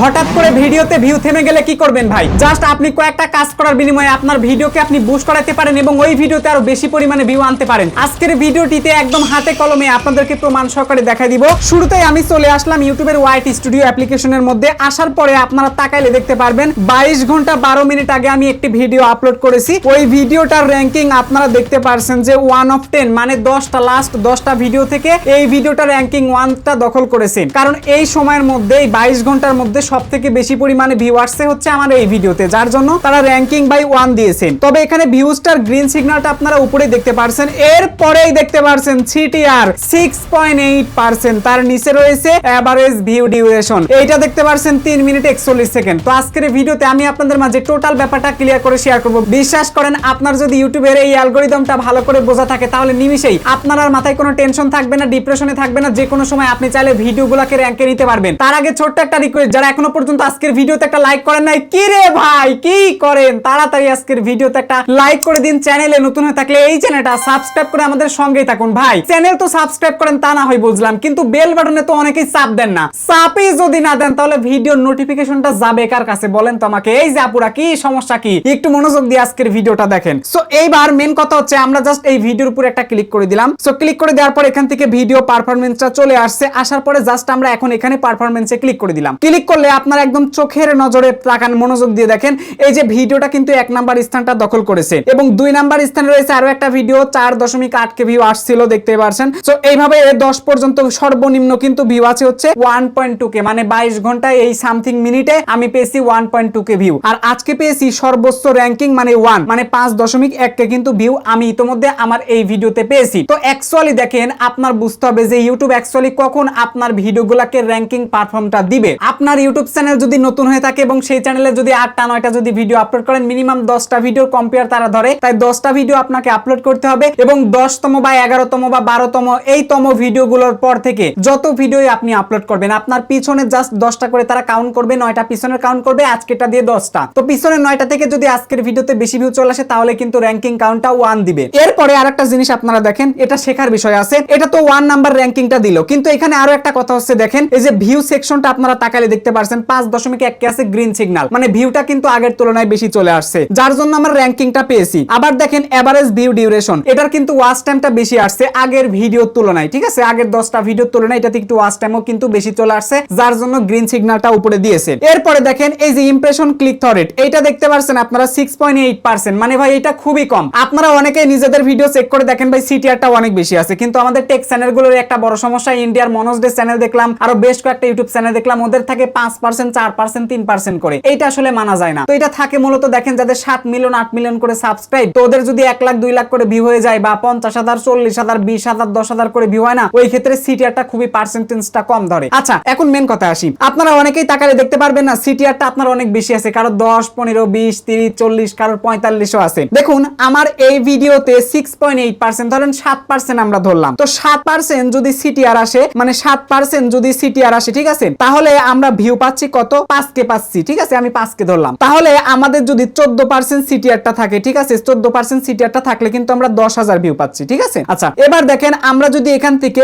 হঠাৎ করে ভিডিওতে ভিউ থেমে গেলে কি করবেন ভাই? জাস্ট আপনি কয়েকটা কাজ করার বিনিময়ে আপনার ভিডিওকে আপনি বুস্ট করাতে পারেন এবং ওই ভিডিওতে আরও বেশি পরিমাণে ভিউ আনতে পারেন। আজকের ভিডিওটিতে একদম হাতে কলমে আপনাদেরকে প্রমাণ সহকারে দেখাই দিব। শুরুতেই আমি চলে আসলাম ইউটিউবের ওয়াইট স্টুডিও অ্যাপ্লিকেশনের মধ্যে। আসার পরে আপনারা তাকাইলে দেখতে পারবেন, বাইশ ঘণ্টা বারো মিনিট আগে আমি একটি ভিডিও আপলোড করেছি। ওই ভিডিওটার র্যাঙ্কিং আপনারা দেখতে পারছেন যে ওয়ান অফ টেন মানে দশটা লাস্ট দশটা ভিডিও থেকে এই ভিডিওটা র্যাঙ্কিং ওয়ানটা দখল করেছে। কারণ এই সময়ের মধ্যে এই বাইশ ঘণ্টার মধ্যে সব থেকে বেশি পরিমাণে ভিউ আসছে হচ্ছে আমার এই ভিডিওতে, যার জন্য তারা র্যাঙ্কিং বাই ওয়ান দিয়েছেন। তবে এখানে ভিউজটার গ্রিন সিগন্যালটা আপনারা উপরে দেখতে পারছেন, এরপরেই দেখতে পারছেন CTR six point eight percent তার নিচে রয়েছে অ্যাভারেজ ভিউ ডিউরেশন এইটা দেখতে পারছেন তিন মিনিট একচল্লিশ সেকেন্ড। তো আজকের ভিডিওতে আমি আপনাদের মাঝে টোটাল ব্যাপারটা ক্লিয়ার করে শেয়ার করব। বিশ্বাস করেন, আপনার যদি ইউটিউবের এই অ্যালগোরিদমটা ভালো করে বোঝা থাকে, তাহলে নিমিশেই আপনার মাথায় কোনো টেনশন থাকবে না ডিপ্রেশনে থাকবে না যে কোনো সময় আপনি চাইলে ভিডিওগুলোকে র্যাঙ্কে নিতে পারবেন। তার আগে ছোট্ট একটা রিকোয়েস্ট যারা এখনও পর্যন্ত আজকের ভিডিওতে একটা লাইক করেন নাই। কি রে ভাই? কি করেন? তাড়াতাড়ি আজকের ভিডিওতে একটা লাইক করে দিন চ্যানেলে। নতুন হয়ে থাকলে এই চ্যানেলটা সাবস্ক্রাইব করে আমাদের সঙ্গেই থাকুন। ভাই, চ্যানেল তো সাবস্ক্রাইব করেন তা না হয় বুঝলাম, কিন্তু বেল বাটনে তো অনেকেই চাপ দেন না। চাপই যদি না দেন, তাহলে ভিডিওর নোটিফিকেশনটা যাবে কার কাছে? বলেন তো আমাকে। এই যে আপুরা, কি সমস্যা কি? একটু মনোযোগ দিয়ে আজকের ভিডিওটা দেখেন। সো এইবার মেন কথা হচ্ছে, আমরা জাস্ট এই ভিডিওর উপর একটা ক্লিক করে দিলাম। সো ক্লিক করে দেওয়ার পর এখান থেকে ভিডিও পারফরমেন্সটা চলে আসছে। আসার পরে জাস্ট আমরা এখন এখানে পারফরমেন্সে ক্লিক করে দিলাম। ক্লিক করলে আপনার একদম চোখের নজরে তাকান, মনোযোগ দিয়ে দেখেন। এই যে ভিডিওটা কিন্তু এক নাম্বার স্থানটা দখল করেছে। এবং দুই নাম্বার স্থানে রয়েছে আরও একটা ভিডিও, চার দশমিক আট কে ভিউ আসছিল, দেখতে পারছেন। সো এইভাবে এ দশ পর্যন্ত সর্বনিম্ন কিন্তু ভিউ আছে হচ্ছে ওয়ান পয়েন্ট টু কে। মানে বাইশ ঘন্টায় এই সামথিং মিনিটে আমি পেয়েছি one point two K view আর আজকে পেয়েছি সর্বোচ্চ র্যাঙ্কিং মানে ওয়ান মানে পাঁচ দশমিক এক কে কিন্তু ভিউ আমি ইতোমধ্যে আমার এই ভিডিওতে পেয়েছি। তো অ্যাকচুয়ালি দেখেন, আপনার বুঝতে হবে যে ইউটিউব অ্যাকচুয়ালি কখন আপনার ভিডিওগুলোকে র্যাঙ্কিং পারফর্মটা দিবে। আপনার ইউটিউব চ্যানেল যদি নতুন হয়ে থাকে এবং সেই চ্যানেলে যদি আটটা নয়টা যদি ভিডিও আপলোড করেন মিনিমাম দশটা ভিডিও কম্পেয়ার তারা ধরে। তাই দশটা ভিডিও আপনাকে আপলোড করতে হবে এবং দশতম বা এগারোতম বা বারোতম এই তম ভিডিওগুলোর পর থেকে যত ভিডিওই আপনি আপলোড করবেন, আপনার পিছনে জাস্ট দশটা করে তারা কাউন্ট করবে, নয়টা পিছনের কাউন্ট করবে আজকেটা দিয়ে দশটা। তো পিছনের নয়টা থেকে যদি আজকের ভিডিওতে বেশি ভিউ চলে আসে, তাহলে কিন্তু র্যাঙ্কিং কাউন্টটা ওয়ান দিবে। এরপরে আর একটা জিনিস আপনারা দেখেন, এটা শেখার বিষয় আছে। এটা তো ওয়ান নাম্বার র্যাঙ্কিংটা দিল। কিন্তু এখানে আরও একটা কথা হচ্ছে, দেখেন, এই যে ভিউ সেকশনটা আপনারা তাকালে দেখতে পারছেন পাঁচ দশমিক আছে গ্রিন সিগন্যাল মানে ভিউটা কিন্তু আগের তুলনায় বেশি চলে আসছে। যার জন্য আমরা র্যাঙ্কিংটা পেয়েছি। আবার দেখেন এভারেজ ভিউ ডিউরেশন এটার কিন্তু টাইমটা বেশি আসছে আগের ভিডিওর তুলনায়, ঠিক আছে? আগের দশটা ভিডিওর তুলনায় এটাতে একটু টাইমও কিন্তু বেশি চলে আসছে, যার জন্য গ্রিন সিগন্যালটা উপরে দিয়েছে। এরপরে দেখেন এই যে ইমপ্রেশন ক্লিক থ রেট এইটা দেখতে পারছেন আপনারা সিক্স পয়েন্ট এইট পার্সেন্ট মানে ভাই এটা খুবই কম। আপনারা অনেকে নিজেদের ভিডিও চেক করে দেখেন ভাই সিটিআরটা অনেক বেশি আছে। কিন্তু আমাদের টেক চ্যানেলগুলোর একটা বড় সমস্যা ইন্ডিয়ার মনোজ ডে চ্যানেল দেখলাম, আরও বেশ কয়েকটা ইউটিউব চ্যানেল দেখলাম, ওদের থাকে পাঁচ পার্সেন্ট চার পার্সেন্ট তিন পার্সেন্ট করে। আসলে মানা যায় না। তো এটা থাকে মূলত দেখেন যাদের সাত মিলিয়ন, আট মিলিয়ন করে সাবস্ক্রাইব তো ওদের যদি এক লাখ, দুই লাখ করে ভিউ হয়ে যায় বা পঞ্চাশ হাজার, চল্লিশ হাজার, বিশ হাজার, দশ হাজার করে ভিউ হয় না, ওই ক্ষেত্রে সিটিআরটা খুবই পার্সেন্টেজটা কম ধরে। আচ্ছা এখন মেন কথা আসি। আপনারা অনেকেই তাকালে দেখতে পারবেন না সিটিআরটা আপনার অনেক বেশি আছে। কারও দশ, পনেরো, বিশ, তিরিশ, চল্লিশ, কারোর পঁয়তাল্লিশও আছে। দেখুন, আমার এই ভিডিওতে সিক্স পয়েন্ট এইট পার্সেন্ট ধরেন সাত পার্সেন্ট আমরা ধরলাম। তো সাত পার্সেন্ট যদি সিটিআর আসে মানে সাত পার্সেন্ট যদি সিটিআর আসে, ঠিক আছে? তাহলে আমরা ভিউ পাচ্ছি কত? পাঁচ কে পাচ্ছি, ঠিক আছে? আমি পাঁচ কে ধরলাম। তাহলে আমাদের যদি চোদ্দ পার্সেন্ট সিটিআরটা থাকে, ঠিক আছে? চোদ্দ পার্সেন্ট সিটিআরটা থাকলে কিন্তু আমরা দশ হাজার ভিউ পাচ্ছি, ঠিক আছে? আচ্ছা এবার দেখেন আমরা যদি এখান থেকে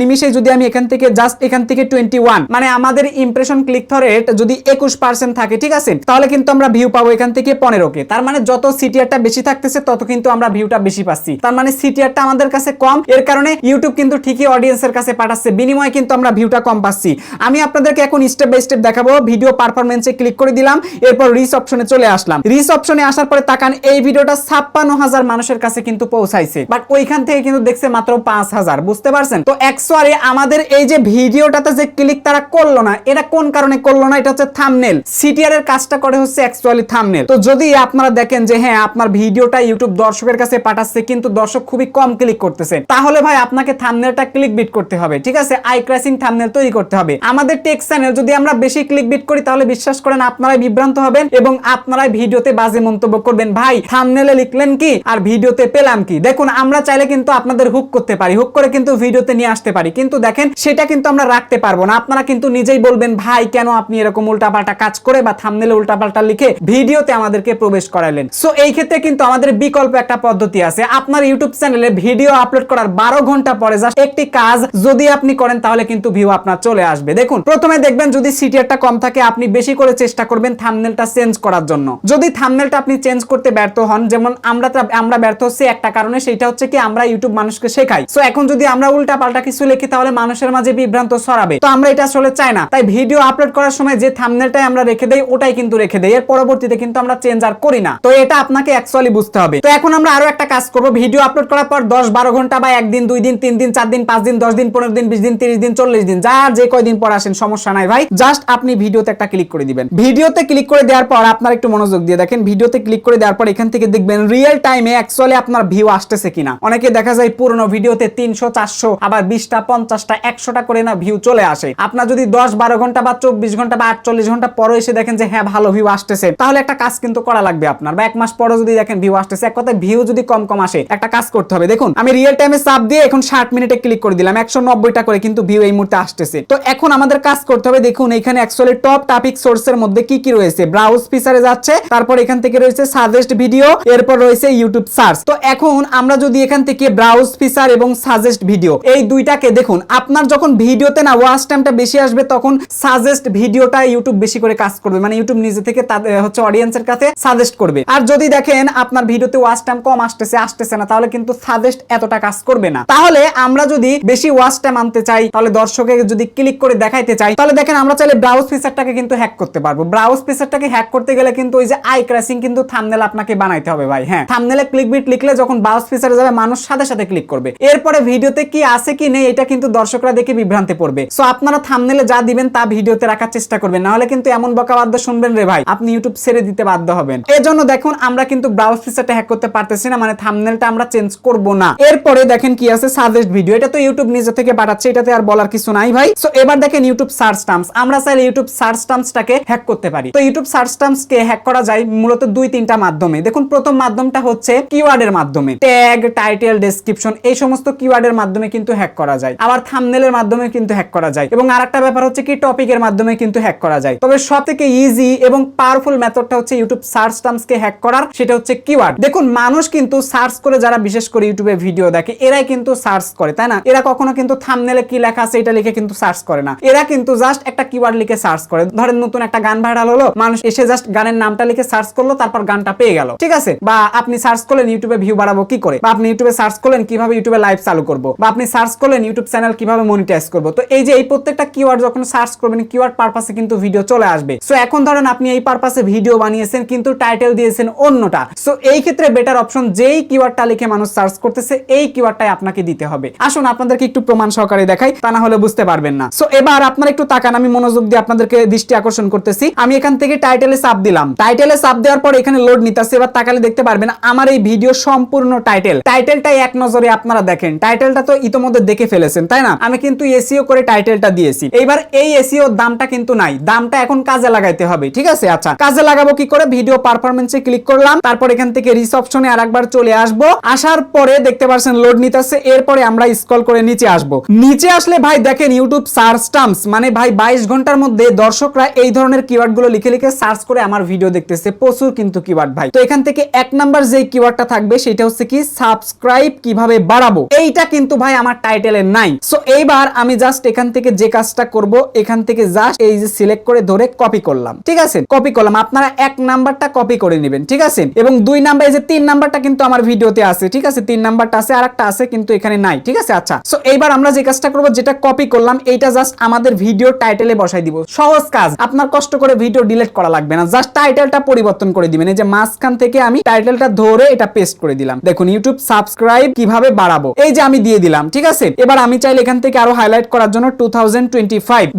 নিমিষে যদি আমি এখান থেকে জাস্ট এখান থেকে টোয়েন্টি ওয়ান মানে আমাদের ইমপ্রেশন ক্লিক রেট যদি একুশ পার্সেন্ট থাকে, ঠিক আছে? তাহলে কিন্তু আমরা ভিউ পাবো এখান থেকে পনেরো কে তার মানে যত সিটিআরটা বেশি থাকতেছে, তত কিন্তু আমরা ভিউটা বেশি পাচ্ছি। তার মানে সিটিআরটা আমাদের কাছে কম। এর কারণে ইউটিউব কিন্তু ঠিকই অডিয়েন্সের কাছে পাঠাচ্ছে। বিনিময়ে কিন্তু আমরা ভিউটা কম পাচ্ছি। আমি আপনাদেরকে এখন স্টেপ বাই স্টেপ দেখাবো। ভিডিও পারফরমেন্সে ক্লিক করে দিলাম। এরপর রিস অপশনে চলে আসলাম। রিস অপশনে আসার পরে তাকান, এই ভিডিওটা ছাপ্পান্ন হাজার মানুষের কাছে কিন্তু পৌঁছাইছে। বাট ওইখান থেকে কিন্তু দেখছে মাত্র পাঁচ হাজার, বুঝতে পারছেন? তো অ্যাকচুয়ালি আমাদের এই যে ভিডিওটাতে যে ক্লিক তারা করল না, এটা কোন কারণে করল না? এটা হচ্ছে থামনেল সিটিআর এর কাজটা করে হচ্ছে অ্যাকচুয়ালি থামনেল তো যদি আপনারা দেখেন যে হ্যাঁ আপনার ভিডিওটা ইউটিউব দর্শকের কাছে পাঠাচ্ছে, কিন্তু দর্শক খুবই কম ক্লিক করতেছে, তাহলে ভাই আপনাকে থামনেলটা ক্লিক বিট করতে হবে, ঠিক আছে? আই ক্রাসিং থামনেল তৈরি করতে হবে। আমাদের টেক্স চ্যানেল যদি আমরা বেশি ক্লিক বিট করি, তাহলে বিশ্বাস করেন আপনারাই বিভ্রান্ত হবেন এবং আপনারাই ভিডিওতে বাজে মন্তব্য করবেন। ভাই থামনেলে লিখলেন কি? আর ভিডিওতে পেলাম কি? দেখুন, আমরা চাইলে কিন্তু আপনাদের হুক করতে পারি। হুক করে কিন্তু ভিডিওতে নিয়ে আসতে পারি। কিন্তু দেখেন, সেটা কিন্তু আমরা রাখতে পারব না। আপনারা কিন্তু নিজেই বলবেন, ভাই, কেন আপনি এরকম উল্টাপাল্টা কাজ করে বা থামনেলে উল্টাপাল্টা লিখে ভিডিওতে আমাদেরকে প্রবেশ করালেন? সো এই ক্ষেত্রে কিন্তু আমাদের বিকল্প একটা পদ্ধতি আছে। আপনার ইউটিউব চ্যানেলে ভিডিও আপলোড করার বারো ঘণ্টা পরে জাস্ট একটি কাজ যদি আপনি করেন, তাহলে কিন্তু ভিউ আপনার চলে আসবে। দেখুন, প্রথমে দেখবেন যদি সিটিআরটা কম থাকে, আপনি বেশি করে চেষ্টা করবেন থাম্বনেলটা চেঞ্জ করার জন্য। যদি থাম্বনেলটা আপনি চেঞ্জ করতে ব্যর্থ হন, যেমন আমরা আমরা ব্যর্থ হচ্ছি একটা কারণে, সেটা হচ্ছে কি আমরা ইউটিউব মানুষকে শেখাই। সো এখন যদি আমরা উল্টা পাল্টা কিছু লিখি, তাহলে মানুষের মাঝে বিভ্রান্ত ছড়াবে। তো আমরা এটা আসলে চাই না। তাই ভিডিও আপলোড করার সময় যে থাম্বনেলটাই আমরা রেখে দেই, ওটাই কিন্তু রেখে দেই। এর পরবর্তীতে কিন্তু আমরা চেঞ্জ আর করি না। তো এটা আপনাকে অ্যাকচুয়ালি বুঝতে হবে। তো এখন আমরা আরও একটা কাজ করব। ভিডিও আপলোড করার পর দশ বারো ঘণ্টা বা একদিন, দুই দিন, তিন দিন, চার দিন, পাঁচ দিন, দশ দিন, পনেরো দিন, বিশ দিন, তিরিশ দিন, চল্লিশ দিন, যার যে কয়দিন পর আসেন, সমস্যা নাই ভাই। জাস্ট আপনি ভিডিওতে একটা ক্লিক করে দিবেন। ভিডিওতে ক্লিক করে দেওয়ার পর আপনার একটু মনোযোগ দিয়ে দেখেন, ভিডিওতে ক্লিক করে দেওয়ার পর এখান থেকে দেখবেন রিয়েল টাইমে অ্যাকচুয়ালি আপনার ভিউ আসতেছে কিনা। অনেকে দেখা যায় পুরনো ভিডিওতে তিনশো, চারশো, আবার বিশটা, পঞ্চাশটা, একশোটা করে না ভিউ চলে আসে। আপনার যদি দশ, বারো ঘণ্টা বা চব্বিশ ঘণ্টা বা আটচল্লিশ ঘণ্টা পরে এসে দেখেন যে হ্যাঁ ভালো ভিউ আসতেছে, তাহলে একটা কাজ কিন্তু করা লাগবে আপনার। বা এক মাস পরে যদি দেখেন ভিউ আসতেছে, এক কথায় ভিউ যদি কম কম আসে, একটা কাজ করতে হবে। দেখুন, আমি রিয়েল টাইমে চাপ দিয়ে এখন ষাট মিনিটে ক্লিক করে দিলাম, একশো নব্বইটা করে কিন্তু ভিউ এই মুহূর্তে আসতেছে। তো এখন আমাদের কাজ করতে হবে, দেখুন এখানে অ্যাকচুয়ালি টপ টপিক সোর্সের মধ্যে কি কি রয়েছে? ব্রাউজ ফিচারে যাচ্ছে, তারপর এখান থেকে রয়েছে সাজেস্ট ভিডিও এরপর রয়েছে ইউটিউব সার্চ তো এখন আমরা যদি এখান থেকে ব্রাউজ ফিচার এবং সাজেস্ট ভিডিও এই দুইটাকে দেখুন, আপনার যখন ভিডিওতে না ওয়াচ টাইমটা বেশি আসবে, তখন সাজেস্ট ভিডিওটা ইউটিউব বেশি করে কাজ করবে। মানে ইউটিউব নিজে থেকে হচ্ছে অডিয়েন্সের কাছে সাজেস্ট করবে। আর যদি দেখেন আপনার ভিডিওতে ওয়াচ টাইম কম আসতেছে আসতেছে না, তাহলে কিন্তু সাজেস্ট এতটা কাজ করবে না। তাহলে আমরা যদি বেশি ওয়াচ টাইম আনতে চাই, তাহলে দর্শকের যদি ক্লিক করে দেখাইতে চাই, তাহলে দেখেন আমরা চাইলে ব্রাউজ ফিচারটাকে কিন্তু হ্যাক করতে পারব। ব্রাউজ ফিচারটাকে হ্যাক করতে গেলে কিন্তু ওই যে আই ক্র্যাশিং কিন্তু থামনেল আপনাকে বানাইতে হবে ভাই। হ্যাঁ থামনেলে ক্লিক বিট লিখলে যখন ব্রাউজ ফিচারে যাবে, মানুষ সাথে সাথে ক্লিক করবে। এরপরে ভিডিওতে কি আছে কি নেই, এটা কিন্তু দর্শকরা দেখে বিভ্রান্তে পড়বে। সো আপনারা থামনেলে যা দিবেন তা ভিডিওতে রাখার চেষ্টা করবেন। নাহলে কিন্তু এমন বকা বাদ্য শুনবেন রে ভাই, আপনি ইউটিউব ছেড়ে দিতে বাধ্য হবেন। এজন্য দেখুন, আমরা কিন্তু ব্রাউজ ফিচারটা হ্যাক করতে পারতেছি না মানে থামনেলটা আমরা চেঞ্জ করব না। এরপরে দেখেন কি আছে সাজেস্ট ভিডিও এটা তো ইউটিউব নিজে থেকে পাঠাচ্ছে, এটাতে আর বলার কিছু নাই ভাই। সো এবার দেখেন ইউটিউব সার্চ টার্মস আমরা চাইলে ইউটিউব সার্চ টার্মসটাকে হ্যাক করতে পারি। তো ইউটিউব সার্চ টার্মসকে হ্যাক করা যায় মূলত দুই, তিনটা মাধ্যমে। দেখুন, প্রথম মাধ্যমটা হচ্ছে কিওয়ার্ডের মাধ্যমে। ট্যাগ টাইটেল ডেসক্রিপশন এই সমস্ত কিওয়ার্ডের মাধ্যমে কিন্তু হ্যাক করা যায়। আবার থামনেলের মাধ্যমে কিন্তু হ্যাক করা যায়। এবং আরেকটা ব্যাপার হচ্ছে কি টপিকের মাধ্যমে কিন্তু হ্যাক করা যায়। তবে সব থেকে ইজি এবং পাওয়ারফুল মেথডটা হচ্ছে ইউটিউব সার্চ টার্মসকে হ্যাক করার, সেটা হচ্ছে কিওয়ার্ড দেখুন, মানুষ কিন্তু সার্চ করে যারা বিশেষ করে ইউটিউবে ভিডিও দেখে, এরাই কিন্তু সার্চ করে, তাই না? এরা কখনো কিন্তু থামনেলে কি লেখা আছে, এটা লিখে কিন্তু সার্চ করে না। এরা কিন্তু জাস্ট একটা কিওয়ার্ড লিখে সার্চ করে। ধরেন নতুন একটা গান ভাইরাল হলো, মানুষ এসে জাস্ট গানের নামটা লিখে সার্চ করল, তারপর গানটা পেয়ে গেল। ঠিক আছে? বা আপনি সার্চ করলেন ইউটিউবে ভিউ বাড়াবো কি করে? বা আপনি ইউটিউবে সার্চ করলেন কীভাবে ইউটিউবে লাইভ চালু করব? বা আপনি সার্চ করলেন ইউটিউব চ্যানেল কীভাবে মনিটাইজ করব? তো এই যে এই প্রত্যেকটা কিওয়ার্ড যখন সার্চ করবেন কিওয়ার্ড পারপাসে কিন্তু ভিডিও চলে আসবে। সো এখন ধরেন আপনি এই পারপাসে ভিডিও বানিয়েছেন, কিন্তু টাইটেল দিয়েছেন অন্যটা। সো এই ক্ষেত্রে বেটার অপশন যেই কিওয়ার্ডটা লিখে মানুষ সার্চ করতেছে, এই কিওয়ার্ডটাই আপনাকে দিতে হবে। আসুন আপনাদেরকে একটু প্রমাণ সহকারে দেখাই, তা না হলে বুঝতে পারবেন না। সো এবার আপনার একটু তাকান, আমি মনোযোগ দিয়ে আপনাদেরকে দৃষ্টি আকর্ষণ করতেছি। আমি এখান থেকে টাইটেলে চাপ দিলাম। টাইটেলে চাপ দেওয়ার পর এখানে লোড নিতেছে। এবার তাকালে দেখতে পারবেন আমার এই ভিডিও সম্পূর্ণ টাইটেল। টাইটেলটাই এক নজরে আপনারা দেখেন। টাইটেলটা তো ইতোমধ্যে দেখে ফেলেছেন, তাই না? আমি কিন্তু এসিও করে টাইটেলটা দিয়েছি। এইবার এই এসিও দামটা কিন্তু নাই। দামটা এখন কাজে লাগাইতে হবে, ঠিক আছে? আচ্ছা কাজে লাগাবো কি করে? ভিডিও পারফরমেন্সে ক্লিক করলাম। তারপর এখান থেকে রিস অপশনে আরেকবার চলে আসব। আসার পরে দেখতে পাচ্ছেন লোড নিতেছে। এরপরে আমরা স্ক্রল করে নিচে আসব। নিচে আসলে ভাই দেখেন ইউটিউব সার্চ টার্মস মানে ভাই বাইশ ঘণ্টার মধ্যে দর্শকরা এই ধরনের কিওয়ার্ডগুলো লিখে লিখে সার্চ করে আমার ভিডিও দেখতেছে। প্রচুর কিন্তু কিওয়ার্ড ভাই। তো এখান থেকে এক নাম্বার যে কিওয়ার্ডটা থাকবে সেটা হচ্ছে কি সাবস্ক্রাইব কীভাবে বাড়াবো? এইটা কিন্তু ভাই আমার টাইটেলে নাই। সো এইবার আমি জাস্ট এখান থেকে যে কাজটা করব, এখান থেকে জাস্ট এই যে সিলেক্ট করে ধরে কপি করলাম। ঠিক আছে? কপি করলাম। আপনারা এক নাম্বারটা কপি করে নেবেন। ঠিক আছে? এবং দুই নাম্বার এই যে তিন নাম্বারটা কিন্তু আমার ভিডিওতে আছে। ঠিক আছে? তিন নাম্বারটা আছে আর একটা আছে কিন্তু এখানে নাই। ঠিক আছে? আচ্ছা। সো এইবার আমরা যে কাজটা করব, যেটা কপি করলাম, এইটা জাস্ট আমাদের ভিডিও টাইটেলে বসাই দিব। সহজ কাজ। আপনার কষ্ট করে ভিডিও ডিলিট করা লাগবে না। জাস্ট টাইটেলটা পরিবর্তন করে দিবেন। এই যে মাঝখান থেকে আমি টাইটেলটা ধরে এটা পেস্ট করে দিলাম। দেখুন ইউটিউব সাবস্ক্রাইব কীভাবে বাড়াবো? এই যে আমি দিয়ে দিলাম, ঠিক আছে? এবার আমি চাইলে এখান থেকে আরও হাইলাইট করার জন্য টু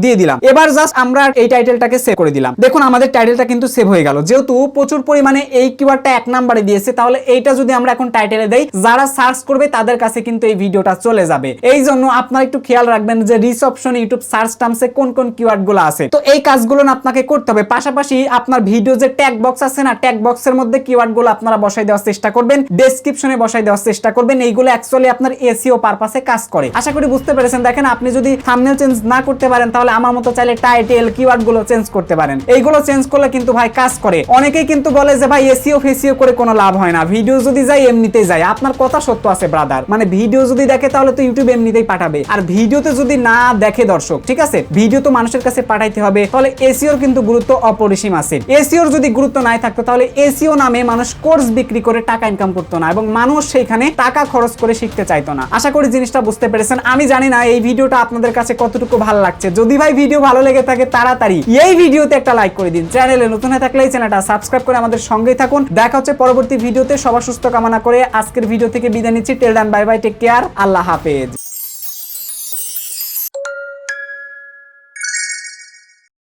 দিয়ে দিলাম। এবার জাস্ট আমরা এই টাইটেলটাকে সেভ করে দিলাম। দেখুন, আমাদের টাইটেলটা কিন্তু সেভ হয়ে গেল। যেহেতু প্রচুর পরিমাণে এই কিওয়ার্ডটা এক নম্বরে দিয়েছে, তাহলে এইটা যদি আমরা এখন টাইটেলে দেই, যারা সার্চ করবে, তাদের কাছে কিন্তু এই ভিডিওটা চলে যাবে। এই জন্য আপনারা একটু খেয়াল রাখবেন যে রিস অপশন ইউটিউব সার্চ টার্মসে কোন কোন কিওয়ার্ড গুলো আছে। তো এই কাজগুলো না আপনাকে করতে হবে। পাশাপাশি আপনার ভিডিও যে ট্যাগ বক্স আছে না ট্যাগ বক্সের মধ্যে কিওয়ার্ডগুলো আপনারা বসাই দেওয়ার চেষ্টা করবেন। ডেসক্রিপশনে বসাই দেওয়ার চেষ্টা করবেন। এইগুলো অ্যাকচুয়ালি আপনার এসিও পারপাসে কাজ করে। আশা করি বুঝতে পেরেছেন। দেখেন, আপনি যদি থাম্বনেল চেঞ্জ না করতে পারেন, তাহলে আমার মতো চাইলে টাইটেল কিওয়ার্ডগুলো চেঞ্জ করতে পারেন। এইগুলো চেঞ্জ করলে কিন্তু ভাই কাজ করে। অনেকেই কিন্তু বলে যে, ভাই এসিও ফেসিও করে কোনো লাভ হয় না। ভিডিও যদি যায়, এমনিতেই যায়। আপনার কথা সত্য আছে ব্রাদার মানে ভিডিও যদি দেখে, তাহলে তো ইউটিউব এমনিতেই পাঠাবে। আর ভিডিওতে যদি না দেখে দর্শক, ঠিক আছে? ভিডিও তো মানুষের কাছে কাছে পাঠাইতে হবে, তাহলে এসিওর কিন্তু গুরুত্ব অপরিসীম আছে। এসিওর যদি গুরুত্ব নাই থাকতো, তাহলে এসিও নামে মানুষ কোর্স বিক্রি করে টাকা ইনকাম করতো না এবং মানুষ সেখানে টাকা খরচ করে শিখতে চাইতো না। আশা করি জিনিসটা বুঝতে পেরেছেন। আমি জানি না এই ভিডিওটা আপনাদের কাছে কতটুকু ভালো লাগছে। যদি ভাই ভিডিও ভালো লেগে থাকে, তাড়াতাড়ি এই ভিডিওতে একটা লাইক করে দিন। চ্যানেলে নতুন হয়ে থাকলে এই চ্যানেলটা সাবস্ক্রাইব করে আমাদের সঙ্গেই থাকুন। দেখা হচ্ছে পরবর্তী ভিডিওতে। সবার সুস্থ কামনা করে আজকের ভিডিও থেকে বিদায় নিচ্ছি। Tell done bye bye take care আল্লাহ হাফেজ।